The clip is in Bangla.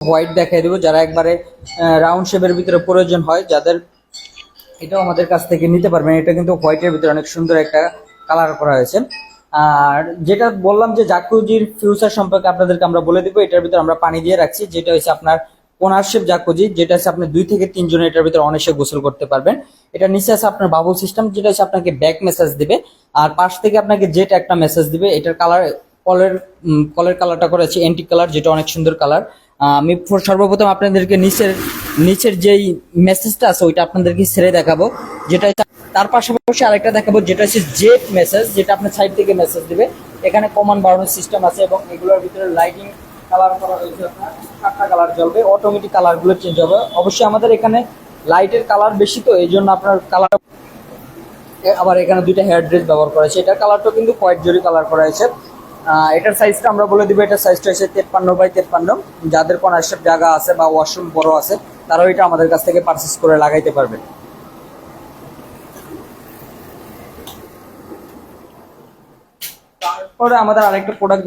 হোয়াইট দেখাই দেবো, যারা একবারে রাউন্ড শেপের ভিতরে প্রয়োজন হয়, যাদের এটাও আমাদের কাছ থেকে নিতে পারবেন। এটা কিন্তু হোয়াইটের ভিতরে অনেক সুন্দর একটা কালার করা হয়েছে। আর যেটা বললাম যে জাকুজির ফিউচার সম্পর্কে আপনাদেরকে আমরা বলে দিব, এটার ভিতরে আমরা পানি দিয়ে রাখছি, যেটা হচ্ছে আপনার কোনারশেপ জাকুজি, যেটা হচ্ছে আপনি দুই থেকে তিনজন এটার ভিতরে অনায়াসে গোসল করতে পারবেন। এটা নিচে আছে আপনার বাবুল সিস্টেম যেটা হচ্ছে আপনাকে ব্যাক মেসেজ দিবে, আর পাশ থেকে আপনাকে জেট একটা মেসেজ দিবে, এটার কালার কলের কলের কালারটা করেছে এন্টি কালার যেটা অনেক সুন্দর কালার আমি সর্বপ্রথম আপনাদেরকে নিচের নিচের যেই মেসেজটা আছে, ওইটা আপনাদেরকে ছেড়ে দেখাবো। যেটা তার পাশাপাশি আরেকটা দেখাবো, যেটা হচ্ছে জেট মেসেজ যেটা আপনার সাইড থেকে মেসেজ দেবে। এখানে কমান বাড়ানোর সিস্টেম আছে এবং এগুলোর ভিতরে লাইটিং কালার করা হয়েছে আপনার সাতটা কালার জ্বলবে অটোমেটিক কালারগুলো চেঞ্জ হবে। অবশ্যই আমাদের এখানে লাইটের কালার বেশি তো, এই জন্য আপনার কালার আবার এখানে দুইটা হেয়ার ড্রেস ব্যবহার করা হয়েছে। এটার কালারটাও কিন্তু হোয়াইট জরি কালার করা হয়েছে। এটার সাইজটা আমরা বলে দিব, এটার সাইজটা হচ্ছে তেপ্পান্ন বাই তেপ্পান্ন। যাদের কোনো আশ্রম জায়গা আছে বা ওয়াশরুম বড় আছে, তারাও এটা আমাদের কাছ থেকে পারচেস করে লাগাইতে পারবেন তারপরে আমাদের আরেকটা প্রোডাক্ট